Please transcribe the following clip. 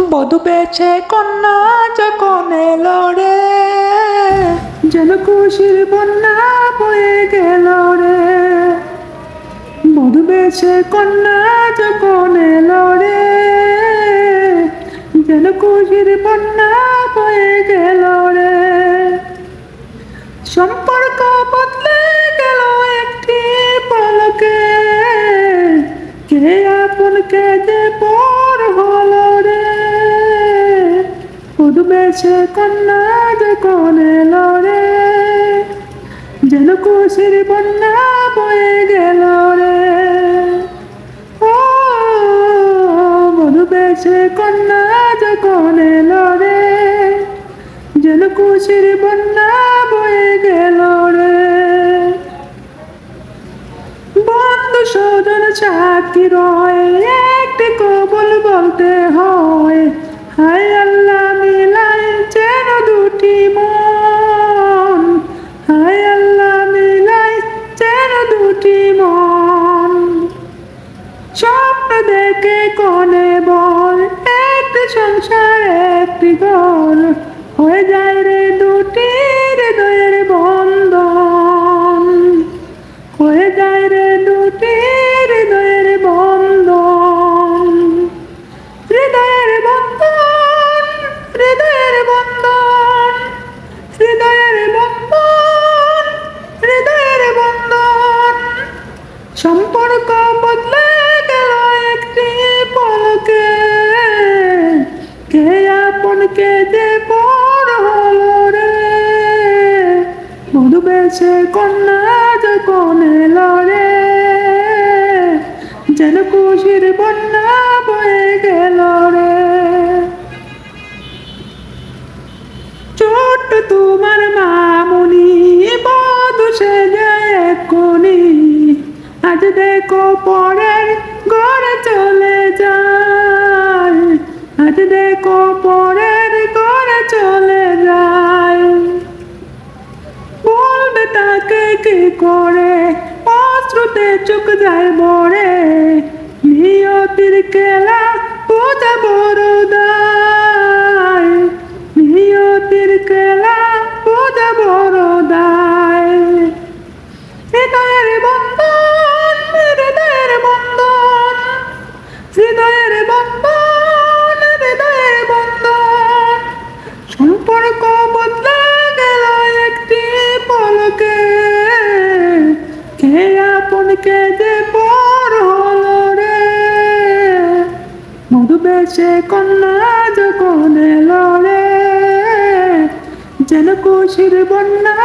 বধু পেয়েছে কন্যা যখন রে। যেন খুশির বন্যা বয়ে গেল রে। বধু পেয়েছে কন্যা যখন এলো রে। যেন খুশির বন্যা বয়ে গেল রে। সম্পর্ক বদলে বেছে কন্যা যে কোন এলো রে। যেন খুশির বন্যা বয়ে গেল রে। বন্ধু সজন চাকরি রয়, একটি কবল বলতে ঘর হয়ে যায় রে দুটি হৃদয়ের বন্ধন। হয়ে যায় রে দুটি হৃদয়ের বন্ধন। হৃদয়ের বন্ধন হৃদয়ের বন্ধন হৃদয়ের বন্ধন হৃদয়ের বন্ধন। সম্পর্ক বদলে আপন কে যে পর হলো মধু বেছে কন্যা যখন রে যেন খুশির বন্যা বয়ে গেল রে? ছোট্ট তোমার মামুনি, বধু সে যায় আজ দেখো পরের ঘরে চলে যায়। আজ দেখো পরের করে, অশ্রুতে চোখ যায় বড়ে নিয়তির খেলা বোঝা বড় নিয়তির খেলা বোঝা বড় দায়। বন্ধন। হৃদয়ের বন্ধন হৃদয়ের বন্ধন। সম্পর্ক বদলে বেছে কন্যা যখন লড়ে যেন কুশির বন্যা